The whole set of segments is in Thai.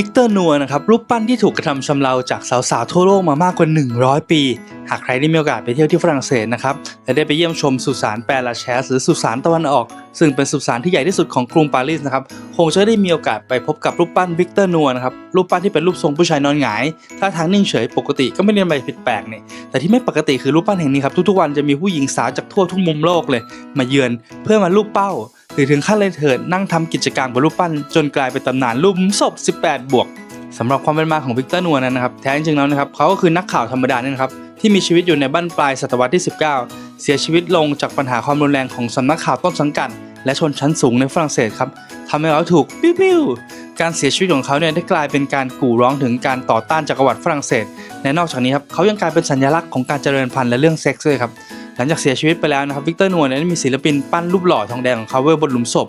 วิกเตอร์นัวนะครับรูปปั้นที่ถูกกระทำชำเราจากสาวๆทั่วโลกมามากกว่า 100 ปี หากใครได้มีโอกาสไปเที่ยวที่ฝรั่งเศสนะครับและได้ไปเยี่ยมชมสุสานแปรลาแชสหรือสุสานตะวันออก ซึ่งเป็นสุสานที่ใหญ่ที่สุดของกรุงปารีสนะครับคงจะได้มีโอกาสไปพบกับรูปปั้นวิกเตอร์นัวนะครับรูปปั้นที่เป็นรูปทรงผู้ชายนอนหงายท่าทางนิ่งเฉยปกติก็ไม่ได้อะไรผิดแปลกเนี่ยแต่ที่ไม่ปกติคือรูปปั้นแห่งนี้ครับทุกๆวันจะมีผู้หญิงสาวจากทั่วทุกมุมโลกเลย มาเยือนเพื่อมาลูบเป้า รือถึงขั้นเลยเถิดนั่งทำกิจกรรมกับรูปปั้น จนกลายเป็นตำนานรูปศพ 18 บวกสำหรับความเป็นมาของวิกเตอร์นัวนั้นนะครับแท้จริงแล้วนะครับเขาก็คือนักข่าวธรรมดาเนี่ยนะครับที่มีชีวิตอยู่ในบั้นปลายศตวรรษที่ 19 เสียชีวิตลงจากปัญหาความรุนแรงของสำนักข่าวต้นสังกัดและชนชั้นสูงในฝรั่งเศสครับทำให้เขาถูกปิ้วปิ้วการเสียชีวิตของเขาเนี่ยได้กลายเป็นการกู่ร้องถึงการต่อต้านจักรวรรดิฝรั่งเศสและนอกจากนี้ครับเขายังกลายเป็นสัญลักษณ์ของการเจริญพันธุ์และเรื่องเซ็กซ์ด้วยครับ หลังจากเสียชีวิตไปแล้วนะครับวิกเตอร์นัวเนี่ยได้มีศิลปินปั้นรูปหล่อทองแดงของเขาไว้บนหลุมศพ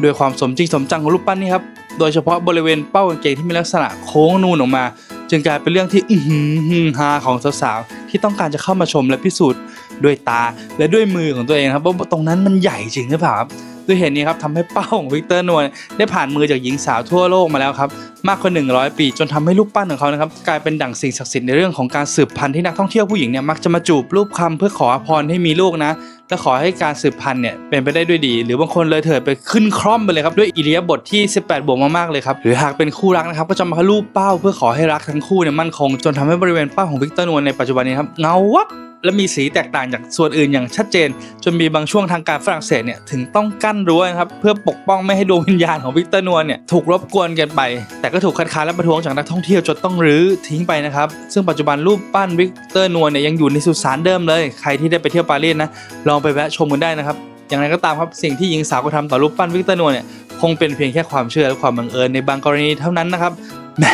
โดยความสมจริงสมจังของรูปปั้นนี่ครับโดยเฉพาะบริเวณเป้ากางเกงที่มีลักษณะโค้งนูนออกมา จึงกลายเป็นเรื่องที่อื้อหือฮือฮาของสาวๆที่ต้องการจะเข้ามาชมและพิสูจน์ด้วยตาและด้วยมือของตัวเองครับว่าตรงนั้นมันใหญ่จริงหรือเปล่าครับ ด้วยเหตุนี้ครับทำให้เป้าของวิกเตอร์นัวได้ผ่านมือจากหญิงสาวทั่วโลกมาแล้วครับมากกว่า 100 ปี จนทำให้รูปปั้นของเขานะครับกลายเป็นดั่งสิ่งศักดิ์สิทธิ์ในเรื่องของการสืบพันธุ์ที่นักท่องเที่ยวผู้หญิงเนี่ยมักจะมาจูบรูปคำเพื่อขอพรให้มีลูกนะและขอให้การสืบพันธุ์เนี่ยเป็นไปได้ด้วยดี หรือบางคนเลยเถิดไปขึ้นคร่อมไปเลยครับด้วยอิริยาบถที่ 18 บวกมากๆเลยครับหรือหากเป็นคู่รักนะครับก็จะมารูปเป้าเพื่อขอให้รักทั้งคู่เนี่ยมั่นคง จนทำให้บริเวณเป้าของวิกเตอร์นวลในปัจจุบันนี้ครับเงาวับ และมีสีแตกต่างจากส่วนอื่นอย่างชัดเจน จนมีบางช่วงทางการฝรั่งเศสเนี่ยถึงต้องกั้นรั้วนะครับเพื่อปกป้องไม่ให้ดวงวิญญาณของวิกเตอร์นวลเนี่ยถูกรบกวนกันไป แต่ก็ถูกคัดค้านและประท้วงจากนักท่องเที่ยวจนต้องรื้อทิ้งไปนะครับซึ่งปัจจุบันรูปปั้นวิกเตอร์นวลเนี่ยยังอยู่ในสุสานเดิมเลย ใครที่ได้ไปเที่ยวปารีสนะลองไปแวะชมกันได้นะครับอย่างไรก็ตามครับสิ่งที่หญิงสาวก็ทำต่อรูปปั้นวิกเตอร์นวลเนี่ยคงเป็นเพียงแค่ความเชื่อและความบังเอิญในบางกรณีเท่านั้นนะครับแหม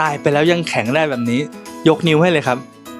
ตายไปแล้วยังแข็งได้แบบนี้ ยกนิ้วให้เลยครับ